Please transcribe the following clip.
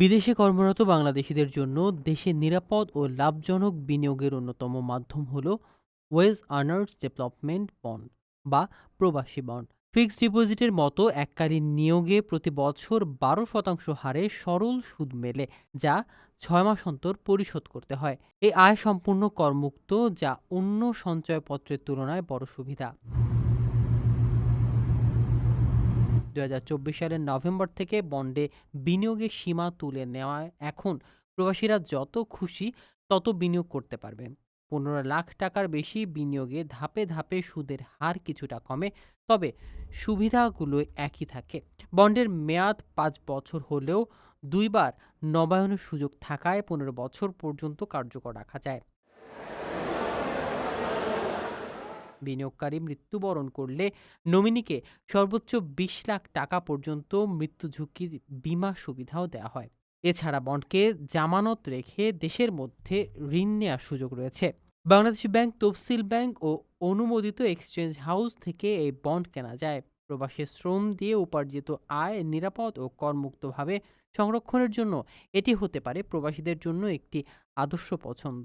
বিদেশে কর্মরত বাংলাদেশিদের জন্য দেশে নিরাপদ ও লাভজনক বিনিয়োগের অন্যতম মাধ্যম হল ওয়েজ আর্নার্স ডেভেলপমেন্ট বন্ড বা প্রবাসী বন্ড। ফিক্সড ডিপোজিটের মতো এককালীন নিয়োগে প্রতি বছর বারো শতাংশ হারে সরল সুদ মেলে, যা ছয় মাস অন্তর পরিশোধ করতে হয়। এই আয় সম্পূর্ণ করমুক্ত, যা অন্য সঞ্চয়পত্রের তুলনায় বড় সুবিধা। দু হাজার চব্বিশ সালের নভেম্বর থেকে বন্ডে বিনিয়োগের সীমা তুলে নেওয়ায় এখন প্রবাসীরা যত খুশি তত বিনিয়োগ করতে পারবেন পনেরো লাখ টাকার বেশি বিনিয়োগে ধাপে ধাপে সুদের হার কিছুটা কমে, তবে সুবিধাগুলো একই থাকে। বন্ডের মেয়াদ পাঁচ বছর হলেও দুইবার নবায়নের সুযোগ থাকায় পনেরো বছর পর্যন্ত কার্যকর রাখা যায়। বিনিয়োগকারী মৃত্যুবরণ করলে নমিনিকে সর্বোচ্চ বিশ লাখ টাকা পর্যন্ত মৃত্যু ঝুঁকির বীমা সুবিধাও দেওয়া হয়। এছাড়া বন্ডকে জামানত রেখে দেশের মধ্যে ঋণ নেওয়ার সুযোগ রয়েছে। বাংলাদেশ ব্যাংক, তফসিল ব্যাংক ও অনুমোদিত এক্সচেঞ্জ হাউস থেকে এই বন্ড কেনা যায়। প্রবাসী শ্রম দিয়ে উপার্জিত আয় নিরাপদ ও করমুক্তভাবে সংরক্ষণের জন্য এটি হতে পারে প্রবাসীদের জন্য একটি আদর্শ পছন্দ।